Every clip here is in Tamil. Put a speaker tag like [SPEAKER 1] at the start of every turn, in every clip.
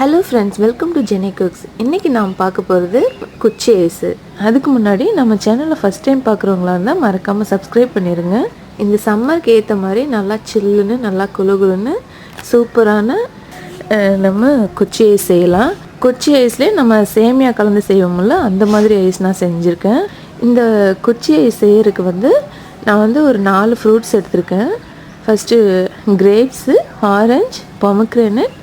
[SPEAKER 1] Hello friends welcome to Jeni Cooks இன்றைக்கி நாம் பார்க்க போகிறது குச்சி ஐஸு. அதுக்கு முன்னாடி நம்ம சேனலை ஃபஸ்ட் டைம் பார்க்குறவங்களா இருந்தால் மறக்காமல் சப்ஸ்கிரைப் பண்ணிடுங்க இந்த சம்மருக்கு ஏற்ற மாதிரி நல்லா சில்லுன்னு நல்லா குளுகுலுன்னு சூப்பரான நம்ம குச்சி ஐஸ் செய்யலாம். குச்சி ஐஸ்லேயே நம்ம சேமியா கலந்து செய்வோம்ல அந்த மாதிரி ஐஸ் நான் செஞ்சுருக்கேன். இந்த குச்சி ஐஸ் செய்யறதுக்கு வந்து நான் வந்து ஒரு நாலு ஃப்ரூட்ஸ் எடுத்திருக்கேன். ஃபஸ்ட்டு கிரேப்ஸு ஆரஞ்சு பொமக்ரேனட்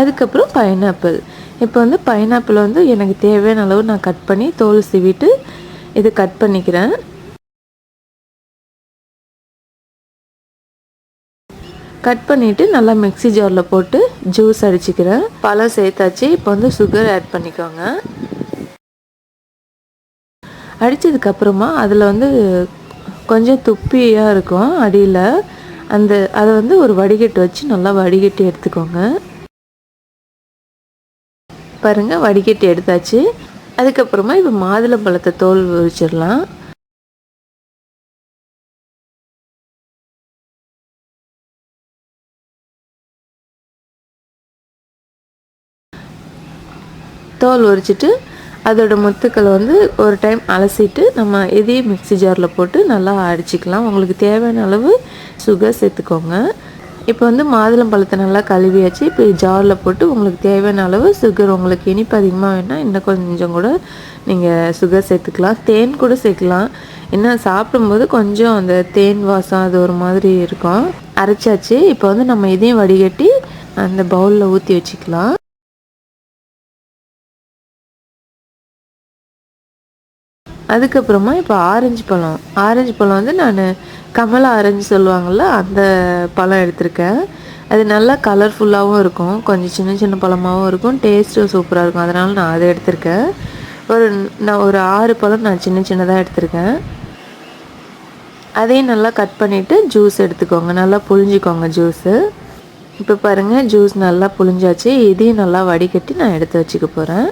[SPEAKER 1] அதுக்கப்புறம் பைனாப்பிள் இப்போ வந்து பைனாப்பிள் வந்து எனக்கு தேவையான அளவு நான் கட் பண்ணி தோல் சீவிட்டு இதை கட் பண்ணிக்கிறேன். கட் பண்ணிவிட்டு நல்லா மிக்ஸி ஜாரில் போட்டு ஜூஸ் அடிச்சுக்கிறேன். பழம் சேர்த்தாச்சு. இப்போ வந்து சுகர் ஆட் பண்ணிக்கோங்க. அடித்ததுக்கப்புறமா அதில் வந்து கொஞ்சம் துப்பியாக இருக்கும் அடியில். அந்த அதை வந்து ஒரு வடிகட்டு வச்சு நல்லா வடிகட்டி எடுத்துக்கோங்க. பாருங்க வடிகட்டி எடுத்தாச்சு. அதுக்கப்புறமா இப்போ மாதுளம்பழத்தை தோல் உரிச்சிடலாம். தோல் உரிச்சிட்டு அதோட முத்துக்களை வந்து ஒரு டைம் அலசிட்டு நம்ம இதையும் மிக்ஸி ஜாரில் போட்டு நல்லா அடிச்சிக்கலாம். உங்களுக்கு தேவையான அளவு சுகர் சேர்த்துக்கோங்க. இப்போ வந்து மாதுளம்பழத்தை நல்லா கழுவியாச்சு. இப்போ ஜாரில் போட்டு உங்களுக்கு தேவையான அளவு சுகர் உங்களுக்கு இனிப்பு அதிகமாக வேணால் இன்னும் கொஞ்சம் கூட நீங்கள் சுகர் சேர்த்துக்கலாம். தேன் கூட சேர்க்கலாம். என்ன சாப்பிடும்போது கொஞ்சம் அந்த தேன் வாசம் அது ஒரு மாதிரி இருக்கும். அரைச்சாச்சு. இப்போ வந்து நம்ம இதையும் வடிகட்டி அந்த பவுலில் ஊற்றி வச்சுக்கலாம். அதுக்கப்புறமா இப்போ ஆரஞ்சு பழம். ஆரஞ்சு பழம் வந்து நான் கமலா ஆரஞ்சு சொல்லுவாங்கள்ல அந்த பழம் எடுத்திருக்கேன். அது நல்லா கலர்ஃபுல்லாகவும் இருக்கும். கொஞ்சம் சின்ன சின்ன பழமாகவும் இருக்கும். டேஸ்ட்டும் சூப்பராக இருக்கும். அதனால் நான் அதை எடுத்திருக்கேன். ஒரு நான் ஒரு ஆறு பழம் நான் சின்ன சின்னதாக எடுத்திருக்கேன். அதையும் நல்லா கட் பண்ணிவிட்டு ஜூஸ் எடுத்துக்கோங்க. நல்லா புழிஞ்சிக்கோங்க ஜூஸு இப்போ பாருங்கள் ஜூஸ் நல்லா புழிஞ்சாச்சு. இதையும் நல்லா வடிகட்டி நான் எடுத்து வச்சுக்க போகிறேன்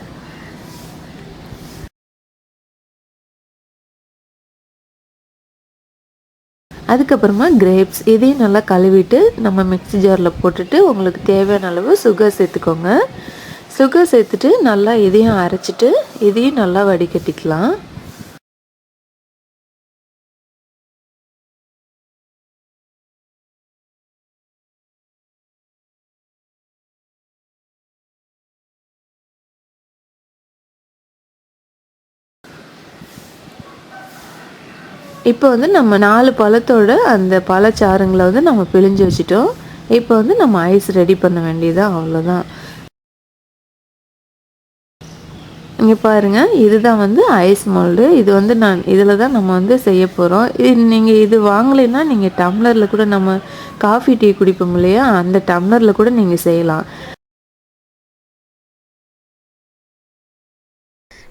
[SPEAKER 1] அதுக்கப்புறமா கிரேப்ஸ் இதையும் நல்லா கழுவிட்டு நம்ம மிக்ஸி ஜாரில் போட்டுட்டு உங்களுக்கு தேவையான அளவு சுகர் சேர்த்துக்கோங்க. சுகர் சேர்த்துட்டு நல்லா இதையும் அரைச்சிட்டு இதையும் நல்லா வடிகட்டிக்கலாம். இப்போ வந்து நம்ம நாலு பழத்தோட அந்த பழச்சாறுங்களை வந்து நம்ம பிழிஞ்சு வச்சுட்டோம். இப்போ வந்து நம்ம ஐஸ் ரெடி பண்ண வேண்டியது அவ்வளோதான் இங்கே பாருங்க இதுதான் வந்து ஐஸ் மோல்டு. இது வந்து நான் இதில் தான் நம்ம வந்து செய்ய போகிறோம் இது நீங்கள் இது வாங்கலைன்னா நீங்கள் டம்ளரில் கூட நம்ம காஃபி டீ குடிப்போம் இல்லையா? அந்த டம்ளரில் கூட நீங்கள் செய்யலாம்.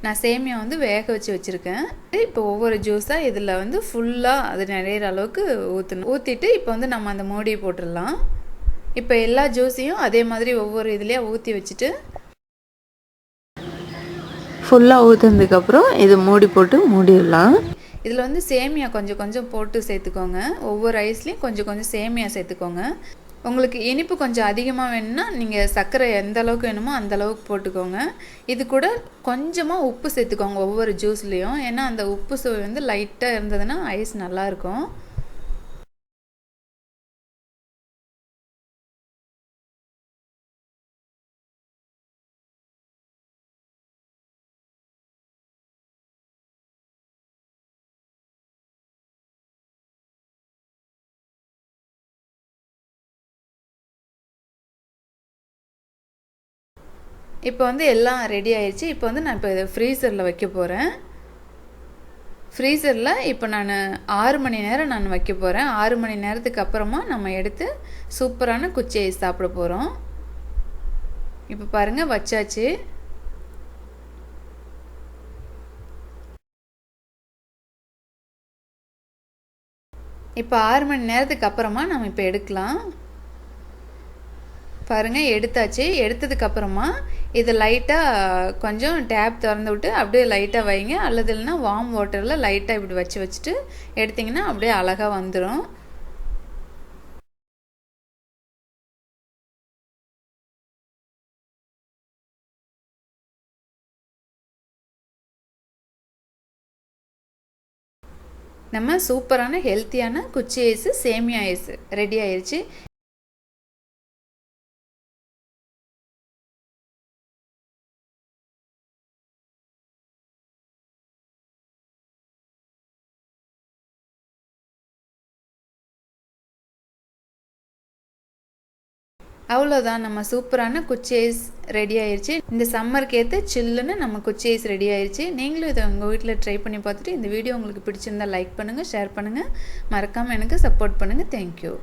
[SPEAKER 2] நான் சேமியா வந்து வேக வச்சு வச்சுருக்கேன். இப்போ ஒவ்வொரு ஜூஸாக இதில் வந்து ஃபுல்லாக அது நிறையிற அளவுக்கு ஊற்றணும் ஊற்றிட்டு இப்போ வந்து நம்ம அந்த மூடியை போட்டுடலாம். இப்போ எல்லா ஜூஸையும் அதே மாதிரி ஒவ்வொரு இதுலேயே ஊற்றி வச்சுட்டு
[SPEAKER 1] ஃபுல்லாக ஊற்றுனதுக்கப்புறம் இது மூடி போட்டு மூடிடலாம்.
[SPEAKER 2] இதில் வந்து சேமியா கொஞ்சம் கொஞ்சம் போட்டு சேர்த்துக்கோங்க. ஒவ்வொரு ஐஸ்லேயும் கொஞ்சம் கொஞ்சம் சேமியா சேர்த்துக்கோங்க. உங்களுக்கு இனிப்பு கொஞ்சம் அதிகமாக வேணும்னா நீங்கள் சர்க்கரை எந்த அளவுக்கு வேணுமோ அந்த அளவுக்கு போட்டுக்கோங்க. இது கூட கொஞ்சமாக உப்பு சேர்த்துக்கோங்க ஒவ்வொரு ஜூஸ்லேயும் ஏன்னா அந்த உப்பு சுவை வந்து லைட்டாக இருந்ததுன்னா ஐஸ் நல்லாயிருக்கும் இப்போ வந்து எல்லாம் ரெடி ஆயிடுச்சு இப்போ வந்து நான் இப்போ இதை ஃப்ரீசரில் வைக்க போகிறேன் ஃப்ரீசரில் இப்போ நான் ஆறு மணி நேரம் நான் வைக்க போகிறேன் ஆறு மணி நேரத்துக்கு அப்புறமா நம்ம எடுத்து சூப்பரான குச்சி ஐஸ் சாப்பிட போகிறோம் இப்போ பாருங்கள் வச்சாச்சு. இப்போ ஆறு மணி நேரத்துக்கு அப்புறமா நம்ம இப்போ எடுக்கலாம். பாருங்கள் எடுத்தாச்சு. எடுத்ததுக்கப்புறமா இது லைட்டாக கொஞ்சம் டேப் திறந்து விட்டு அப்படியே லைட்டாக வைங்க. அல்லது இல்லைன்னா வார்ம் வாட்டரில் லைட்டாக இப்படி வச்சு வச்சுட்டு எடுத்திங்கன்னா அப்படியே அழகாக வந்துடும் நம்ம சூப்பரான ஹெல்த்தியான குச்சி ஐஸு சேமியா ஐஸு ரெடி ஆயிடுச்சு அவ்வளோதான் நம்ம சூப்பரான குச்சி ஐஸ் ரெடி ஆயிடுச்சு இந்த சம்மருக்கு ஏற்ற சில்லுன்னு நம்ம குச்சி ஐஸ் ரெடி ஆயிடுச்சு நீங்களும் இதை உங்கள் வீட்டில் ட்ரை பண்ணி பார்த்துட்டு இந்த வீடியோ உங்களுக்கு பிடிச்சிருந்தா லைக் பண்ணுங்கள் ஷேர் பண்ணுங்கள் மறக்காமல் எனக்கு சப்போர்ட் பண்ணுங்கள் தேங்க்யூ